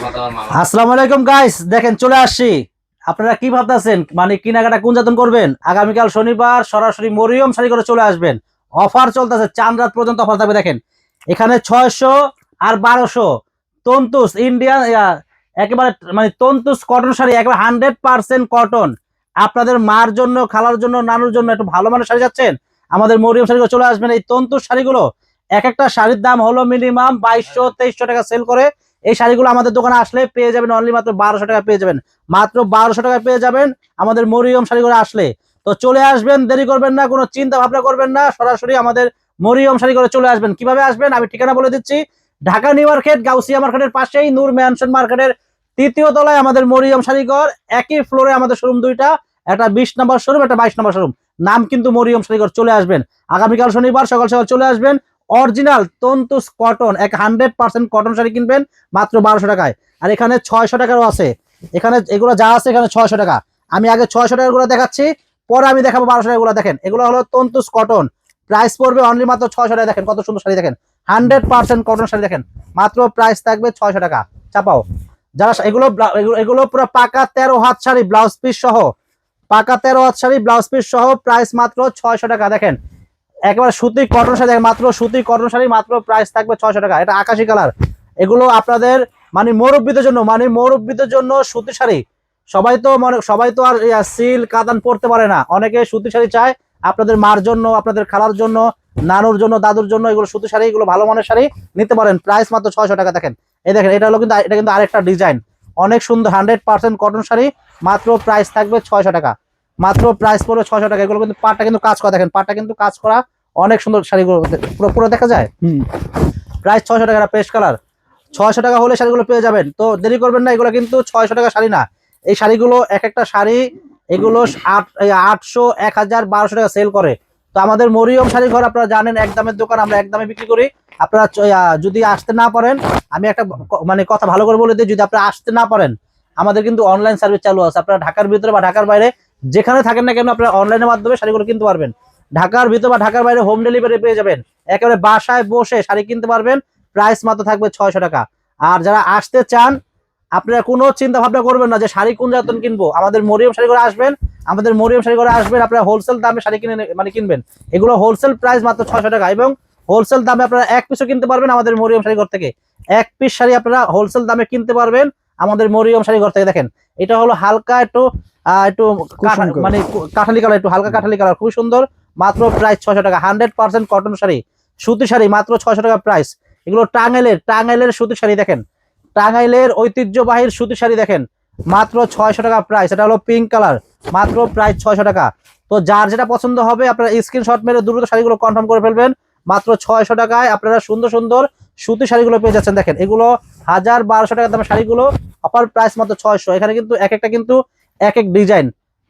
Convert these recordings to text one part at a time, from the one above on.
আসসালামু আলাইকুম গাইস দেখেন, চলে আসছি। আপনারা কি ভাবতেছেন? মানে কেনাকাটা কোন যাতন করবেন? আগামীকাল শনিবার সরাসরি মরিয়ম শাড়ি করে চলে আসবেন। অফার চলতেছে, চাঁদ রাত পর্যন্ত অফার থাকবে, দেখেন। এখানে ছয়শো আর বারোশো। তন্তুস ইন্ডিয়ান একেবারে মানে তন্তুস কটন শাড়ি, একেবারে হান্ড্রেড পার্সেন্ট কটন আপনাদের মার জন্য, খালার জন্য, নানুর জন্য একটু ভালো মানের শাড়ি যাচ্ছেন? আমাদের মরিয়ম শাড়ি করে চলে আসবেন। এই তন্তুস শাড়িগুলো, এক একটা শাড়ির দাম হলো মিনিমাম বাইশশো, তেইশশো টাকা সেল করে। এই শাড়িগুলো আমাদের দোকানে আসলে পেয়ে যাবেন অনলি মাত্র বারোশো টাকা পেয়ে যাবেন। মাত্র বারোশো টাকা পেয়ে যাবেন আমাদের মরিয়ম শাড়িগুলো আসলে। তো চলে আসবেন, দেরি করবেন না, কোনো চিন্তা ভাবনা করবেন না, সরাসরি আমাদের মরিয়ম শাড়ি করে চলে আসবেন। কীভাবে আসবেন? আমি ঠিকানা বলে দিচ্ছি, ঢাকা নিউ মার্কেট, গাউসিয়া মার্কেটের পাশেই, নূর ম্যানশন মার্কেটের তৃতীয় তলায় আমাদের মরিয়ম শাড়িঘর, একই ফ্লোরে আমাদের শোরুম দুইটা, একটা বিশ নম্বর শোরুম একটা বাইশ নম্বর শোরুম নাম কিন্তু মরিয়ম শাড়িঘর, চলে আসবেন। আগামীকাল শনিবার সকাল সকাল চলে আসবেন। অরিজিনাল তন্তুস কটন, এক হান্ড্রেড পার্সেন্ট কটন শাড়ি কিনবেন মাত্র বারোশো টাকায়। আর এখানে ছয়শো টাকারও আছে। এখানে এগুলো যা আছে এখানে ছয়শো টাকা। আমি আগে ছয়শো টাকাগুলো দেখাচ্ছি, পরে আমি দেখাবো বারোশো টাকাগুলো দেখেন, এগুলো হলো তন্তুস কটন। প্রাইস পড়বে অনলি মাত্র ছয়শো টাকা দেখেন, কত সুন্দর শাড়ি দেখেন। হান্ড্রেড পার্সেন্ট কটন শাড়ি দেখেন। মাত্র প্রাইস থাকবে ছয়শো টাকা। চাপাও। যারা এগুলো এগুলো পুরো পাকা তেরো হাত শাড়ি ব্লাউজ পিস সহ। পাকা তেরো হাত শাড়ি ব্লাউজ পিস সহ প্রাইস মাত্র ছয়শো টাকা। দেখেন একেবারে সুতি কটন শাড়ি মাত্র সুতি কটন শাড়ি, মাত্র প্রাইস থাকবে ছয়শো টাকা। এটা আকাশি কালার এগুলো আপনাদের মানে মুরব্বীদের জন্য মানে মুরব্বীদের জন্য সুতি শাড়ি। সবাই তো মানে সবাই তো আর সিল কাদান পরতে পারে না। অনেকে সুতি শাড়ি চায় আপনাদের মার জন্য, আপনাদের খালার জন্য, নানুর জন্য, দাদুর জন্য এগুলো সুতি শাড়ি, এগুলো ভালো মানের শাড়ি নিতে পারেন। প্রাইস মাত্র ছয়শো টাকা, দেখেন। এই দেখেন, এটা হলো কিন্তু, এটা কিন্তু আরেকটা ডিজাইন অনেক সুন্দর হান্ড্রেড পার্সেন্ট কটন শাড়ি, মাত্র প্রাইস থাকবে ছয়শো টাকা। মাত্র প্রাইস পড়বে ছশো টাকা। এগুলো কিন্তু পাটটা কিন্তু কাজ করা দেখেন পাটটা কিন্তু কাজ করা অনেক সুন্দর শাড়িগুলো পুরো পুরো দেখা যায়? প্রাইস ছয়শো টাকা পেস্ট কালার ছয়শো টাকা হলে শাড়িগুলো পেয়ে যাবেন। তো দেরি করবেন না এগুলো কিন্তু ছয়শো টাকা শাড়ি না। এই শাড়িগুলো এক একটা শাড়ি এগুলো আট আটশো এক হাজার বারোশো টাকা সেল করে। তো আমাদের মরিয়ম শাড়ি ঘর আপনারা জানেন এক দামের দোকান আমরা এক দামে বিক্রি করি। আপনারা যদি আসতে না পারেন আমি একটা মানে কথা ভালো করে বলে দিই যদি আপনারা আসতে না পারেন আমাদের কিন্তু অনলাইন সার্ভিস চালু আছে। আপনারা ঢাকার ভিতরে বা ঢাকার বাইরে যেখানে থাকেন না কেন আপনারা অনলাইনের মাধ্যমে শাড়িগুলো কিনতে পারবেন। ঢাকার ভিতরে বা ঢাকার বাইরে হোম ডেলিভারি পেয়ে যাবেন। একেবারে বাসায় বসে শাড়ি কিনতে পারবেন। প্রাইস মাত্র থাকবে ছয়শো টাকা। আর যারা আসতে চান, আপনারা কোনো চিন্তা ভাবনা করবেন না যে শাড়ি কোন জাতন কিনবো। আমাদের মরিয়ম শাড়ি করে আসবেন, আমাদের মরিয়ম শাড়ি করে আসবেন, আপনারা হোলসেল দামে শাড়ি কিনে মানে কিনবেন। এগুলো হোলসেল প্রাইস মাত্র ছয়শো টাকা এবং হোলসেল দামে আপনারা এক পিসও কিনতে পারবেন আমাদের মরিয়ম শাড়ি ঘর থেকে। এক পিস শাড়ি আপনারা হোলসেল দামে কিনতে পারবেন আমাদের মরিয়ম শাড়ি ঘর থেকে। দেখেন, এটা হলো হালকা একটু একটু। মানে কাঠালি কালার একটু হালকা কাঠালি কালার খুব সুন্দর। মাত্র প্রাইস ছয়শো টাকা। Hundred percent cotton sari. সুতি শাড়ি মাত্র ছয়শো টাকা প্রাইস এগুলো টাঙ্গাইলের টাঙ্গাইলের সুতি শাড়ি দেখেন। টাঙ্গাইলের ঐতিহ্যবাহীর সুতি শাড়ি দেখেন। মাত্র ছয়শো টাকা প্রাইস এটা হলো পিঙ্ক কালার মাত্র প্রাইস ছয়শো টাকা। তো যার যেটা পছন্দ হবে আপনারা স্ক্রিনশট মেরে দ্রুত শাড়িগুলো কনফার্ম করে ফেলবেন। মাত্র ছয়শো টাকায় আপনারা সুন্দর সুন্দর সুতি শাড়িগুলো পেয়ে যাচ্ছেন। দেখেন এগুলো হাজার বারোশো টাকা দামের শাড়িগুলো। অফার প্রাইস মাত্র ছয়শো। এখানে কিন্তু এক একটা কিন্তু এক এক ডিজাইন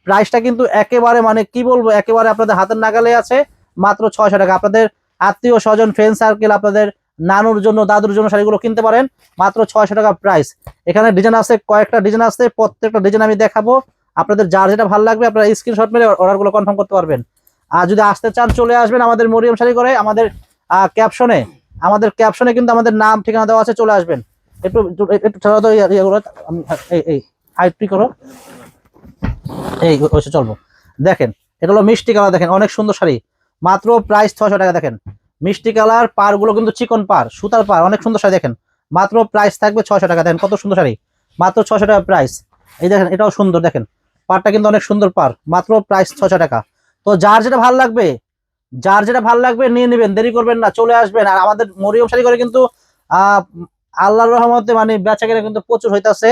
প্রাইসটা কিন্তু একেবারে মানে কি বলব একেবারে আপনাদের হাতের নাগালে আছে মাত্র ছয়শো টাকা আপনাদের আত্মীয় স্বজন ফ্রেন্ড সার্কেল আপনাদের নানুর জন্য দাদুর জন্য শাড়িগুলো কিনতে পারেন মাত্র ছয়শো টাকা প্রাইস এখানে ডিজাইন আছে কয়েকটা ডিজাইন আছে প্রত্যেকটা ডিজাইন আমি দেখাবো আপনাদের যার যেটা ভালো লাগবে আপনারা স্ক্রিনশট মেরে অর্ডারগুলো কনফার্ম করতে পারবেন আর যদি আসতে চান চলে আসবেন আমাদের মরিয়ম শাড়ি করে আমাদের ক্যাপশনে আমাদের ক্যাপশনে কিন্তু আমাদের নাম ঠিকানা দেওয়া আছে চলে আসবেন একটু একটু- ছাড়া ইয়ে- ইয়েগুলো হাইট করো এই ওইসে চলবো। দেখেন, এটা হলো মিষ্টি কালার, দেখেন, অনেক সুন্দর শাড়ি। মাত্র প্রাইস ছশো টাকা, দেখেন। মিষ্টি কালার পারগুলো কিন্তু চিকন পার সুতার পার অনেক সুন্দর শাড়ি, দেখেন। মাত্র প্রাইস থাকবে ছশো টাকা, দেখেন, কত সুন্দর শাড়ি। মাত্র ছশো টাকা প্রাইস এই দেখেন, এটাও সুন্দর, দেখেন। পারটা কিন্তু অনেক সুন্দর পার মাত্র প্রাইস ছশো টাকা। তো যার যেটা ভালো লাগবে, যার যেটা ভালো লাগবে নিয়ে নেবেন, দেরি করবেন না, চলে আসবেন। আর আমাদের মরিয়ম শাড়ি করে কিন্তু আল্লাহর রহমতে মানে বেচা কেনা কিন্তু প্রচুর হইতাছে।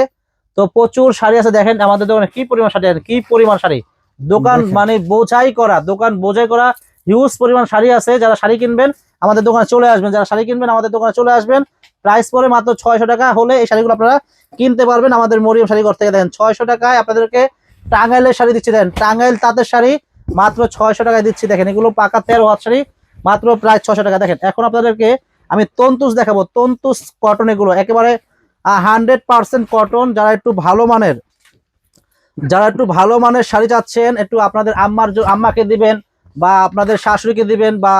তো প্রচুর শাড়ি আছে দেখেন আমাদের দোকানে কি পরিমাণ শাড়ি আছে কি পরিমাণ শাড়ি। দোকান মানে বোঝাই করা দোকান বোঝাই করা হিউজ পরিমাণ শাড়ি আছে যারা শাড়ি কিনবেন আমাদের দোকানে চলে আসবেন যারা শাড়ি কিনবেন আমাদের দোকানে চলে আসবেন। প্রাইস পরে মাত্র ছয়শো টাকা হলে এই শাড়িগুলো আপনারা কিনতে পারবেন আমাদের মরিয়ম শাড়ি ঘর থেকে দেখেন ছয়শো টাকায় আপনাদেরকে টাঙ্গাইলের শাড়ি দিচ্ছি দেখেন টাঙ্গাইল তাঁতের শাড়ি মাত্র ছয়শো টাকায় দিচ্ছি দেখেন এগুলো পাকা তেরো হাত শাড়ি মাত্র প্রায় ছশো টাকা। দেখেন এখন আপনাদেরকে আমি তন্তুস দেখাবো তন্তুস কটন এগুলো একেবারে হান্ড্রেড পার্সেন্ট কটন যারা একটু ভালো মানের, যারা একটু ভালো মানের শাড়ি চাচ্ছেন, একটু আপনাদের আম্মার আম্মাকে দিবেন বা আপনাদের শাশুড়িকে দিবেন বা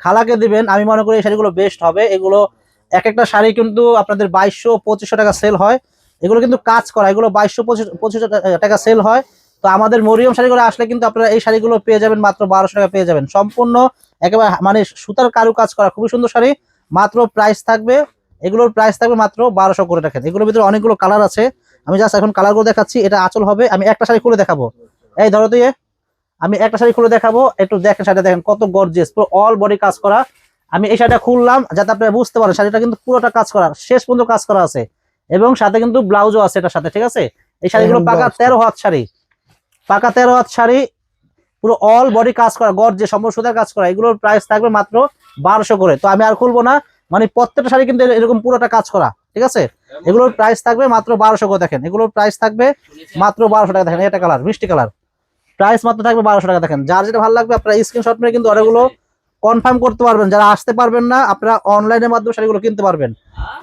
খালাকে দিবেন, আমি মনে করি এই শাড়িগুলো বেস্ট হবে। এগুলো এক একটা শাড়ি কিন্তু আপনাদের বাইশশো পঁচিশশো টাকা সেল হয়। এগুলো কিন্তু কাজ করা, এগুলো বাইশশো পঁচিশ টাকা সেল হয়। তো আমাদের মরিয়ম শাড়িগুলো আসলে কিন্তু আপনারা এই শাড়িগুলো পেয়ে যাবেন মাত্র বারোশো টাকা পেয়ে যাবেন। সম্পূর্ণ একেবারে মানে সুতার কারু কাজ করা, খুবই সুন্দর শাড়ি। মাত্র প্রাইস থাকবে এগুলোর প্রাইস থাকবে মাত্র বারোশো করে রাখেন এগুলোর ভিতরে অনেকগুলো কালার আছে। আমি জাস্ট এখন কালারগুলো দেখাচ্ছি এটা আঁচল হবে। আমি একটা শাড়ি খুলে দেখাবো। এই ধরো দিয়ে আমি একটা শাড়ি খুলে দেখাবো। একটু দেখেন শাড়িটা দেখেন কত গর্জিয়াস পুরো অল বডি কাজ করা। আমি এই শাড়িটা খুললাম যাতে আপনারা বুঝতে পারেন শাড়িটা কিন্তু পুরোটা কাজ করা শেষ পর্যন্ত কাজ করা আছে। এবং সাথে কিন্তু ব্লাউজও আছে এটার সাথে ঠিক আছে? এই শাড়িগুলো পাকা তেরো হাত শাড়ি। পাকা তেরো হাত শাড়ি পুরো অল বডি কাজ করা গড় যে সম্পূর্ণ সুতার কাজ করা। এগুলোর প্রাইস থাকবে মাত্র বারোশো করে। তো আমি আর খুলবো না। মানে প্রত্যেকটা শাড়ি কিন্তু এরকম পুরোটা কাজ করা ঠিক আছে? এগুলোর প্রাইস থাকবে মাত্র বারোশো করে দেখেন। এগুলোর প্রাইস থাকবে মাত্র বারোশো টাকা দেখেন এটা কালার মিষ্টি কালার প্রাইস মাত্র থাকবে বারোশো টাকা দেখেন। যার যেটা ভালো লাগবে আপনারা স্ক্রিনশট মেরে কিন্তু অর্ডারগুলো কনফার্ম করতে পারবেন। যারা আসতে পারবেন না আপনারা অনলাইনের মাধ্যমে শাড়িগুলো কিনতে পারবেন।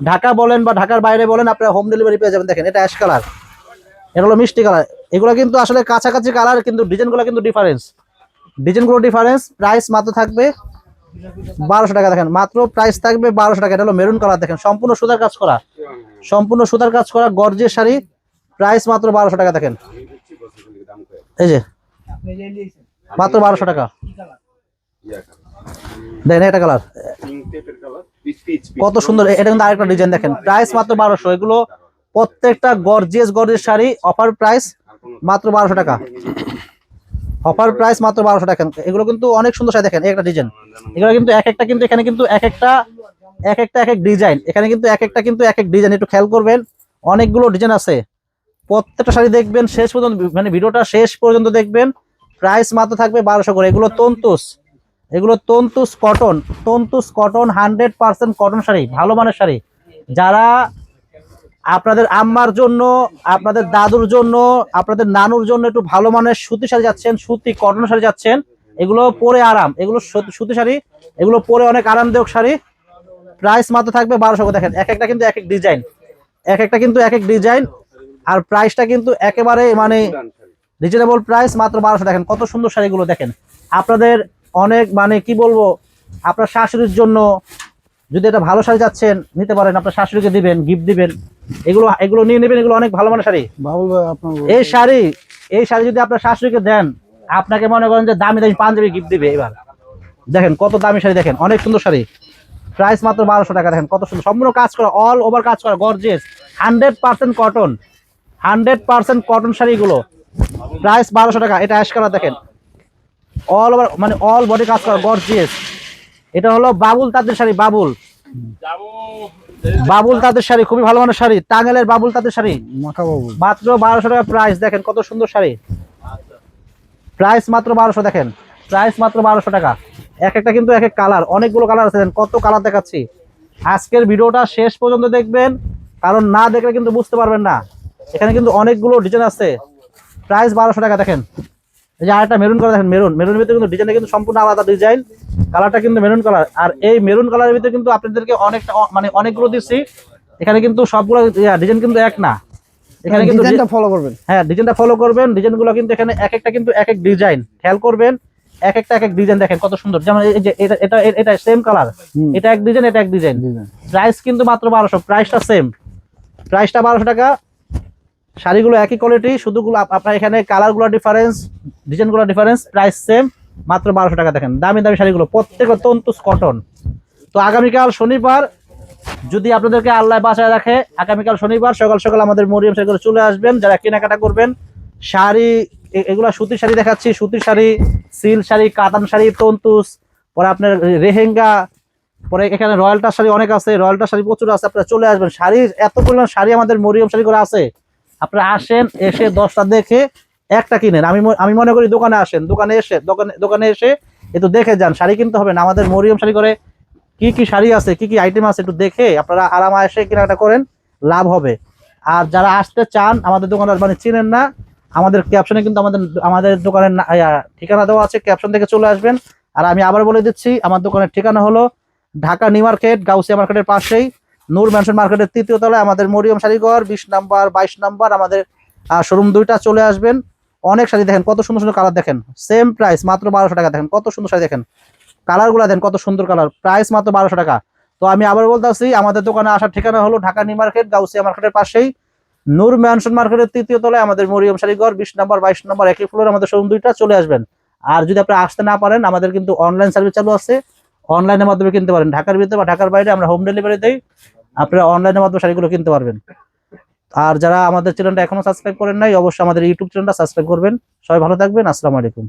ঢাকা বলেন বা ঢাকার বাইরে বলেন আপনারা হোম ডেলিভারি পেয়ে যাবেন। দেখেন এটা অ্যাশ কালার এটা হলো মিষ্টি কালার এগুলো কিন্তু আসলে কাছাকাছি কালার কিন্তু ডিজাইনগুলো কিন্তু ডিফারেন্স ডিজাইনগুলো ডিফারেন্স প্রাইস মাত্র থাকবে বারোশো টাকা দেখেন, মাত্র প্রাইস থাকবে বারোশো টাকা। এটা হলো মেরুন কালার দেখেন, সম্পূর্ণ সুতার কাজ করা। সম্পূর্ণ সুতার কাজ করা গর্জের শাড়ি প্রাইস মাত্র বারোশো টাকা দেখেন। এই যে, মাত্র বারোশো টাকা। দেখেন এটা কালার কত সুন্দর, এটা কিন্তু আরেকটা ডিজাইন দেখেন। প্রাইস মাত্র বারোশো, এগুলো প্রত্যেকটা gorgeous gorgeous sari offer price মাত্র বারোশো টাকা। অফার প্রাইস মাত্র বারোশো টাকা। এগুলো কিন্তু অনেক সুন্দর শাড়ি দেখেন, একটা ডিজাইন এগুলো কিন্তু এক একটা কিন্তু এখানে কিন্তু এক একটা এক একটা, এক এক ডিজাইন এখানে কিন্তু এক একটা কিন্তু এক এক ডিজাইন একটু খেয়াল করবেন। অনেকগুলো ডিজাইন আছে। প্রত্যেকটা শাড়ি দেখবেন, শেষ পর্যন্ত মানে ভিডিওটা শেষ পর্যন্ত দেখবেন। প্রাইস মাত্র থাকবে বারোশো করে। এগুলো তন্তুস। এগুলো তন্তুস cotton তন্তুস cotton hundred percent cotton sari, ভালো মানের শাড়ি। যারা আপনাদের আম্মার জন্য, আপনাদের দাদুর জন্য, আপনাদের নানুর জন্য একটু ভালো মানের সুতি শাড়ি যাচ্ছেন, সুতি কটন শাড়ি যাচ্ছেন। এগুলো পরে আরাম, এগুলো সুতি শাড়ি, এগুলো পরে অনেক আরামদায়ক শাড়ি। প্রাইস মাত্র থাকবে বারোশো দেখেন, এক একটা কিন্তু এক এক ডিজাইন এক একটা কিন্তু এক এক ডিজাইন আর প্রাইসটা কিন্তু একেবারে মানে রিজনেবল প্রাইস মাত্র বারোশো, দেখেন, কত সুন্দর শাড়িগুলো, দেখেন। আপনাদের অনেক মানে কি বলব, আপনার শাশুড়ির জন্য যদি এটা ভালো শাড়ি যাচ্ছেন নিতে পারেন আপনার শাশুড়িকে দিবেন গিফট দিবেন এগুলো এগুলো নিয়ে নেবেন এগুলো অনেক ভালো মানের শাড়ি। এই শাড়ি এই শাড়ি যদি আপনার শাশুড়িকে দেন আপনাকে মনে করেন যে দামি দামি পাঞ্জাবি গিফট দিবে এবার। দেখেন কত দামি শাড়ি দেখেন অনেক সুন্দর শাড়ি। প্রাইস মাত্র বারোশো টাকা দেখেন কত সুন্দর সম্পূর্ণ কাজ করা অল ওভার কাজ করা gorgeous hundred percent cotton hundred percent cotton শাড়িগুলো। প্রাইস বারোশো টাকা এটা অ্যাশ কালার দেখেন। অল ওভার মানে অল বডি কাজ করা গর্জিয়াস এটা হলো বাবুল তাদের শাড়ি বাবুল। বাবুল তাদের শাড়ি খুবই ভালো মানের শাড়ি। টাঙ্গেলের বাবুল তাদের শাড়ি? মাত্র বারোশো টাকা প্রাইস দেখেন কত সুন্দর শাড়ি। প্রাইস মাত্র বারোশো দেখেন। প্রাইস মাত্র বারোশো টাকা। এক একটা কিন্তু এক এক কালার অনেকগুলো কালার আছে কত কালার দেখাচ্ছি। আজকের ভিডিওটা শেষ পর্যন্ত দেখবেন কারণ না দেখলে কিন্তু বুঝতে পারবেন না। এখানে কিন্তু অনেকগুলো ডিজাইন আছে। প্রাইস বারোশো টাকা দেখেন। এই যে আরেকটা মেরুন কালার দেখেন মেরুন মেরুনের ভিতরে কিন্তু ডিজাইনটা কিন্তু সম্পূর্ণ আলাদা ডিজাইন কালারটা কিন্তু মেরুন কালার আর এই মেরুন কালারের ভিতরে কিন্তু আপনাদেরকে অনেকটা মানে অনেকগুলো দিচ্ছি। এখানে কিন্তু সবগুলো ডিজাইন কিন্তু এক না। এখানে কিন্তু ডিজাইনটা ফলো করবেন। হ্যাঁ ডিজাইনটা ফলো করবেন। ডিজাইনগুলো কিন্তু এখানে এক একটা কিন্তু এক এক ডিজাইন খেয়াল করবেন এক একটা এক এক ডিজাইন দেখেন কত সুন্দর। যেমন এই যে এটা এটা এটা সেম কালার এটা এক ডিজাইন এটা এক ডিজাইন ডিজাইন প্রাইস কিন্তু মাত্র বারোশো। প্রাইসটা সেম প্রাইসটা বারোশো টাকা। শাড়িগুলো একই কোয়ালিটি শুধুগুলো আপনার এখানে কালারগুলো ডিফারেন্স ডিজাইনগুলো ডিফারেন্স প্রাইস সেম মাত্র বারোশো টাকা দেখেন। দামি দামি শাড়িগুলো প্রত্যেক তন্তুস কটন তো আগামীকাল শনিবার, যদি আপনাদেরকে আল্লাহ বাঁচায় রাখে, আগামীকাল শনিবার সকাল সকাল আমাদের মরিয়াম শাড়ি করে চলে আসবেন, যারা কেনাকাটা করবেন, শাড়ি এগুলা সুতির শাড়ি দেখাচ্ছি, সুতির শাড়ি সিল শাড়ি কাতান শাড়ি তন্তুস পরে আপনার রেহেঙ্গা, পরে এখানে রয়্যালটার শাড়ি অনেক আছে, রয়্যালটার শাড়ি প্রচুর আছে, আপনারা চলে আসবেন। শাড়ি এত পরিমাণ শাড়ি আমাদের মরিয়ম শাড়ি করে আছে। আপনারা আসেন, এসে দশটা দেখে একটা কিনেন। আমি আমি মনে করি দোকানে আসেন, দোকানে এসে, দোকানে দোকানে এসে একটু দেখে যান, শাড়ি কিনতে হবে না। আমাদের মরিয়ম শাড়ি করে কি কি শাড়ি আছে, কি কি আইটেম আছে একটু দেখে আপনারা আরাম এসে কেনাকাটা করেন, লাভ হবে। আর যারা আসতে চান, আমাদের দোকানে মানে চিনেন না, আমাদের ক্যাপশনে কিন্তু আমাদের আমাদের দোকানের ঠিকানা দেওয়া আছে ক্যাপশন থেকে চলে আসবেন। আর আমি আবার বলে দিচ্ছি, আমার দোকানের ঠিকানা হলো ঢাকা নিউ মার্কেট, গাউসিয়া মার্কেটের পাশেই। নূর ম্যানশন মার্কেটের তৃতীয় তলায় আমাদের মরিয়ম শাড়িঘর বিশ নাম্বার, বাইশ নাম্বার, আমাদের শোরুম দুইটা চলে আসবেন। অনেক শাড়ি দেখেন, কত সুন্দর সুন্দর কালার দেখেন। সেম প্রাইস মাত্র বারোশো টাকা দেখেন, কত সুন্দর শাড়ি দেখেন। কালারগুলো দেখেন, কত সুন্দর কালার। প্রাইস মাত্র বারোশো টাকা। তো আমি আবার বলতেছি, আমাদের দোকানে আসার ঠিকানা হলো ঢাকা নিউ মার্কেট, গাউসিয়া মার্কেটের পাশেই। নূর ম্যানশন মার্কেটের তৃতীয় তলায় আমাদের মরিয়ম শাড়িঘর বিশ নাম্বার, বাইশ নাম্বার, একই ফ্লোর আমাদের শোরুম দুইটা চলে আসবেন। আর যদি আপনি আসতে না পারেন, আমাদের কিন্তু অনলাইন সার্ভিস চালু আছে। অনলাইনের মাধ্যমে কিনতে পারেন। ঢাকার ভিতরে বা ঢাকার বাইরে আমরা হোম ডেলিভারি দেই। আপনারা অনলাইনের মাধ্যমে শাড়িগুলো কিনতে পারবেন। আর যারা আমাদের চ্যানেলটা এখনও সাবস্ক্রাইব করেন নাই, অবশ্যই আমাদের ইউটিউব চ্যানেলটা সাবস্ক্রাইব করবেন। সবাই ভালো থাকবেন, আসসালামু আলাইকুম।